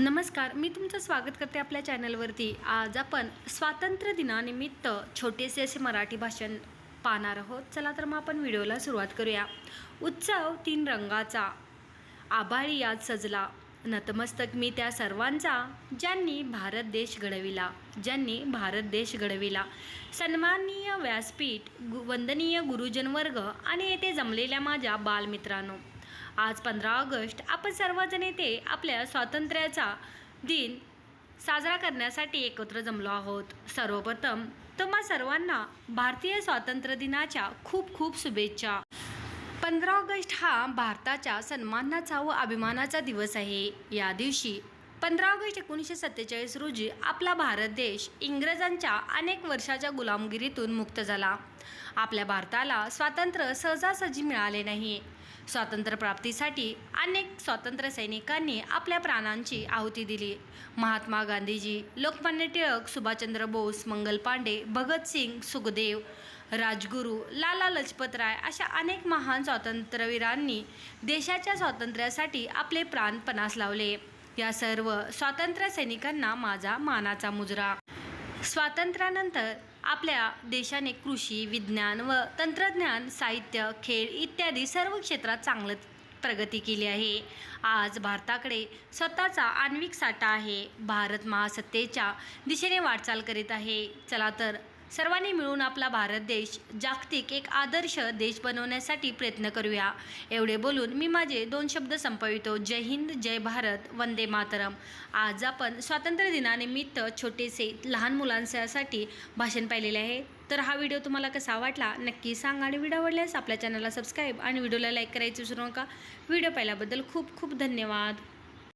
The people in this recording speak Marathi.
नमस्कार मी तुमचं स्वागत करते आपल्या चॅनलवरती. आज आपण स्वातंत्र्य दिनानिमित्त छोटेसे असे मराठी भाषण पाहणार आहोत. चला तर मग आपण व्हिडिओला सुरुवात करूया. उत्सव तीन रंगाचा. आभाळी आज सजला. नतमस्तक मी त्या सर्वांचा ज्यांनी भारत देश घडविला. ज्यांनी भारत देश घडविला. सन्माननीय व्यासपीठ गु वंदनीय गुरुजनवर्ग आणि येथे जमलेल्या माझ्या बालमित्रांनो. आज पंधरा ऑगस्ट आपण सर्वजण येथे आपल्या स्वातंत्र्याचा दिन साजरा करण्यासाठी एकत्र जमलो आहोत. सर्वप्रथम तुम्हा सर्वांना भारतीय स्वातंत्र्य दिनाच्या खूप खूप शुभेच्छा. पंधरा ऑगस्ट हा भारताच्या सन्मानाचा व अभिमानाचा दिवस आहे. या दिवशी पंधरा ऑगस्ट एकोणीसशे सत्तेचाळीस रोजी आपला भारत देश इंग्रजांच्या अनेक वर्षाच्या गुलामगिरीतून मुक्त झाला. आपल्या भारताला स्वातंत्र्य सहजासहजी मिळाले नाही. स्वातंत्र्यप्राप्तीसाठी अनेक स्वातंत्र्य सैनिकांनी आपल्या प्राणांची आहुती दिली. महात्मा गांधीजी लोकमान्य टिळक सुभाषचंद्र बोस मंगल पांडे भगतसिंग सुखदेव राजगुरू लाला लजपतराय अशा अनेक महान स्वातंत्र्यवीरांनी देशाच्या स्वातंत्र्यासाठी आपले प्राण पणास लावले. या सर्व स्वातंत्र्य सैनिकांना माझा मानाचा मुजरा. स्वातंत्र्यानंतर आपल्या देशाने कृषी विज्ञान व तंत्रज्ञान साहित्य खेळ इत्यादी सर्व क्षेत्रात चांगलं प्रगती केली आहे. आज भारताकडे स्वतःचा आण्विक साठा आहे. भारत महासत्तेच्या दिशेने वाटचाल करीत आहे. चला तर सर्वांनी मिळून आपला भारत देश जागतिक एक आदर्श देश बनवण्यासाठी प्रयत्न करूया. एवढे बोलून मी माझे दोन शब्द संपवितो. जय हिंद जय भारत वंदे मातरम. आज आपण स्वातंत्र्य दिनानिमित्त छोटेसे लहान मुलांसाठी भाषण पाहिलेले आहे. तर हा व्हिडिओ तुम्हाला कसा वाटला नक्की सांगा आणि व्हिडिओ आवडल्यास आपल्या चॅनलला सबस्क्राईब आणि व्हिडिओला लाईक करायचं विसरू नका. व्हिडिओ पाहिल्याबद्दल खूप खूप धन्यवाद.